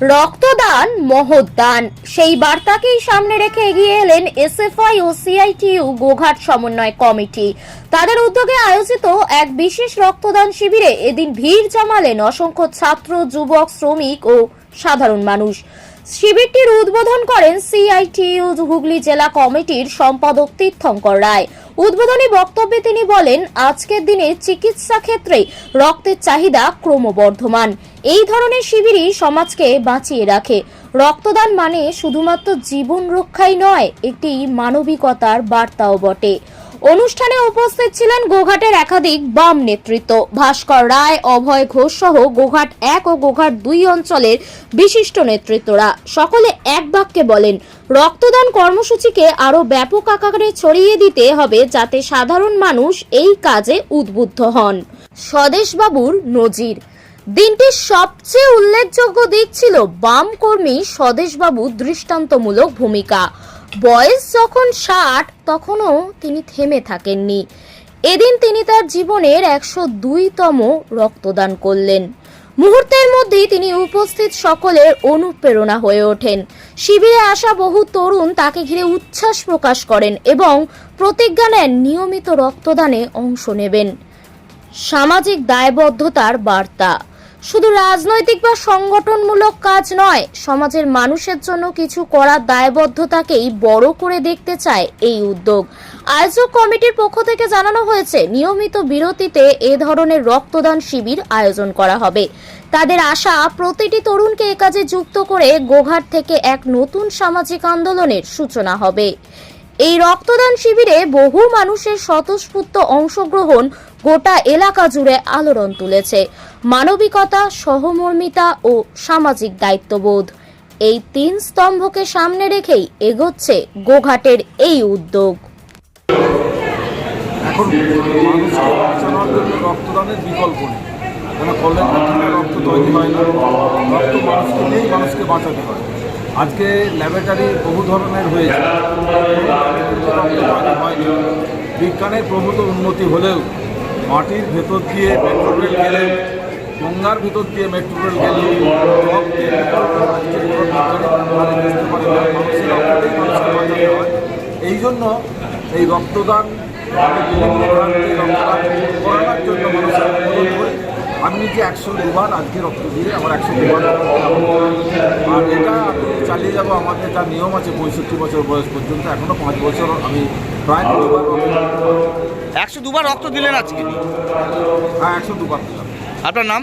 রক্তদান মহদান সেই বার্তাকেই সামনে রেখে এগিয়ে এলেন এসএফআই ও সিআইটিইউ গোঘাট সমন্বয় কমিটি। তাদের উদ্যোগে আয়োজিত এক বিশেষ রক্তদান শিবিরে এদিন ভিড় জমালেন অসংখ্য ছাত্র, যুবক, শ্রমিক ও সাধারণ মানুষ। শিবিরটির উদ্বোধন করেন সিআইটিইউ হুগলি জেলা কমিটির সম্পাদক তীর্থঙ্কর রায়। উদ্বোধনী বক্তব্যে তিনি বলেন, আজকের দিনে চিকিৎসা ক্ষেত্রে রক্তের চাহিদা ক্রমবর্ধমান। এই ধরনের শিবিরই সমাজকে বাঁচিয়ে রাখে। রক্তদান মানে শুধুমাত্র জীবন রক্ষাই নয়, একটি মানবিকতার বার্তাও বটে। অনুষ্ঠানে উপস্থিত ছিলেন গোঘাটের একাধিক বাম নেতৃত্ব। ভাস্কর রায়, অভয় ঘোষ সহ গোঘাট এক ও গোঘাট দুই অঞ্চলের বিশিষ্ট নেতৃত্বরা। সকলে এক বাক্যে বলেন, রক্তদান কর্মসূচিকে আরও ব্যাপক আকারে ছড়িয়ে দিতে হবে যাতে সাধারণ মানুষ এই কাজে উদ্বুদ্ধ হন। স্বদেশবাবুর নজির। দিনটির সবচেয়ে উল্লেখযোগ্য দিক ছিল বাম কর্মী স্বদেশবাবু দৃষ্টান্তমূলক ভূমিকা। বয়স যখন ষাট, তখনও তিনি থেমে থাকেননি। এদিন তিনি তার জীবনের একশো দুইতম রক্তদান করলেন। মুহূর্তের মধ্যেই তিনি উপস্থিত সকলের অনুপ্রেরণা হয়ে ওঠেন। শিবিরে আসা বহু তরুণ তাকে ঘিরে উচ্ছ্বাস প্রকাশ করেন এবং প্রতিজ্ঞা নেন নিয়মিত রক্তদানে অংশ নেবেন। সামাজিক দায়বদ্ধতার বার্তা। শুধু রাজনৈতিক বা সংগঠনমূলক কাজ নয়, সমাজের মানুষের জন্য কিছু করার দায়বদ্ধতাকেই বড় করে দেখতে চায় এই উদ্যোগ। আয়োজক কমিটির পক্ষ থেকে জানানো হয়েছে, নিয়মিত বিরতিতে এ ধরনের রক্তদান শিবির আয়োজন করা হবে। তাদের আশা, প্রতিটি তরুণকে এ কাজে যুক্ত করে গোঘাট থেকে এক নতুন সামাজিক আন্দোলনের সূচনা হবে। এই রক্তদান শিবিরে বহু মানুষের স্বতঃস্ফূর্ত অংশগ্রহণ গোটা এলাকা জুড়ে আলোড়ন তুলেছে। মানবিকতা, সহমর্মিতা ও সামাজিক দায়িত্ববোধ। এই তিন স্তম্ভকে সামনে রেখেই এগোচ্ছে গোঘাটের এই উদ্যোগ। আজকে ল্যাবরেটারি বহু ধরনের হয়েছে। বিজ্ঞানের প্রভূত উন্নতি হলেও মাটির ভেতর দিয়ে মেট্রো রেল গেলে গঙ্গার ভিতর দিয়ে মেট্রো রেল গেলে হয়। এই জন্য এই রক্তদান করানোর জন্য মানুষের অনুরোধ করি। আমি নিজে একশো দুবার আজকে রক্ত দিয়ে আমার একশো দুবার আর এটা আমি চালিয়ে যাব আমাদের যা নিয়ম আছে পঁয়ষট্টি বছর বয়স পর্যন্ত এখনও পাঁচ বছর আমি প্রায় দুবার একশো দুবার রক্ত দিলেন আজকে? হ্যাঁ একশো দুবার। আপনার নাম?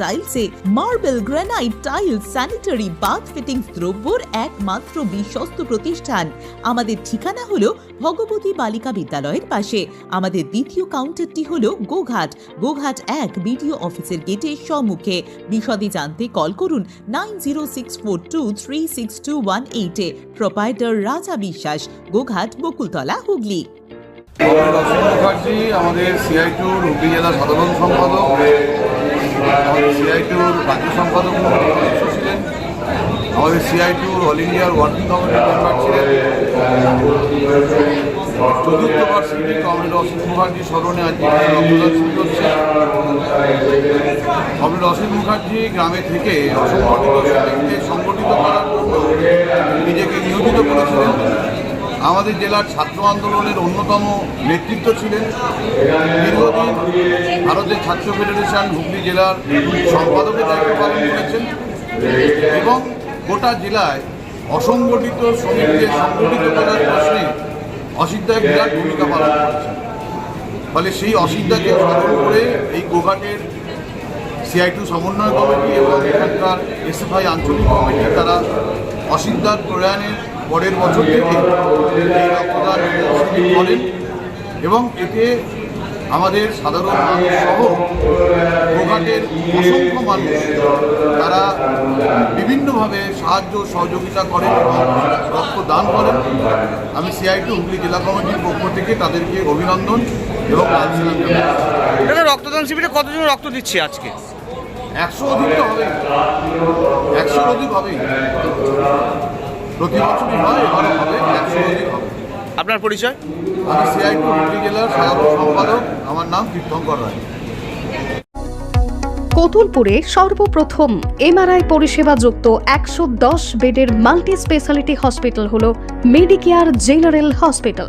টাইলসে marble granite tiles sanitary bath fittings দ্রব্যর একমাত্র বিশ্বস্ত প্রতিষ্ঠান। আমাদের ঠিকানা হলো ভগবতী বালিকা বিদ্যালয়ের পাশে। আমাদের দ্বিতীয় কাউন্টারটি হলো গোঘাট। গোঘাট এক বিডিও অফিসের গেটের সম্মুখে। বিশদে জানতে কল করুন nine zero six four two three six two one এইটে প্রোপাইটার রাজা বিশ্বাস, গোঘাট, বকুলতলা, হুগলি। আমাদের সিআই টুর হুগলি জেলা সাধারণ সম্পাদক। আমাদের সিআই টুর রাজ্য সম্পাদক ছিলেন। আমাদের সিআই টুর অল ইন্ডিয়ার ওয়ার্কিং কমিটির মেম্বার ছিলেন। চতুর্থ বার্ষিকী কমরেড অসিত মুখার্জি স্মরণে আজকে কমরেড অসিত মুখার্জি গ্রামে থেকে অসংগঠিত সংগঠিত করার জন্য নিজেকে নিয়োজিত করেছিলেন। আমাদের জেলার ছাত্র আন্দোলনের অন্যতম নেতৃত্ব ছিলেন। দীর্ঘদিন ভারতের ছাত্র ফেডারেশন হুগলি জেলার সম্পাদকের দায়িত্ব পালন করেছেন এবং গোটা জেলায় অসংগঠিত শ্রমিকদের সংগঠিত করার প্রশ্নে অসিদ্ধা বিরাট ভূমিকা পালন করেছেন। ফলে সেই অসিদ্ধাকে স্মরণ করে এই গোঘাটের সিআই টু সমন্বয় কমিটি এবং এখানকার এসএফআই আঞ্চলিক কমিটি, তারা অসিদ্ধার প্রয়াণের পরের বছর থেকে এই রক্তদান করেন এবং এতে আমাদের সাধারণ মানুষ সহ অসংখ্য মানুষ তারা বিভিন্নভাবে সাহায্য সহযোগিতা করেন এবং রক্তদান করেন। আমি সিআইটি হুগলি জেলা কমিটির পক্ষ থেকে তাদেরকে অভিনন্দন এবং রক্তদান শিবিরে কতজন রক্ত দিচ্ছে আজকে? একশো অধিক তো হবে। একশোর অধিক হবেই। প্রতি বছরই হয় এবারও হবে একশো অধিক হবে। আপনার পরিচয়? আমি সিআইটি হুগলি জেলার সাধারণ সম্পাদক আমার নাম তীর্থঙ্কর রায়। কতুলপুরে সর্বপ্রথম এমআরআই পরিষেবা যুক্ত একশো দশ বেডের মাল্টি স্পেশালিটি হসপিটাল হল মেডিকেয়ার জেনারেল হসপিটাল।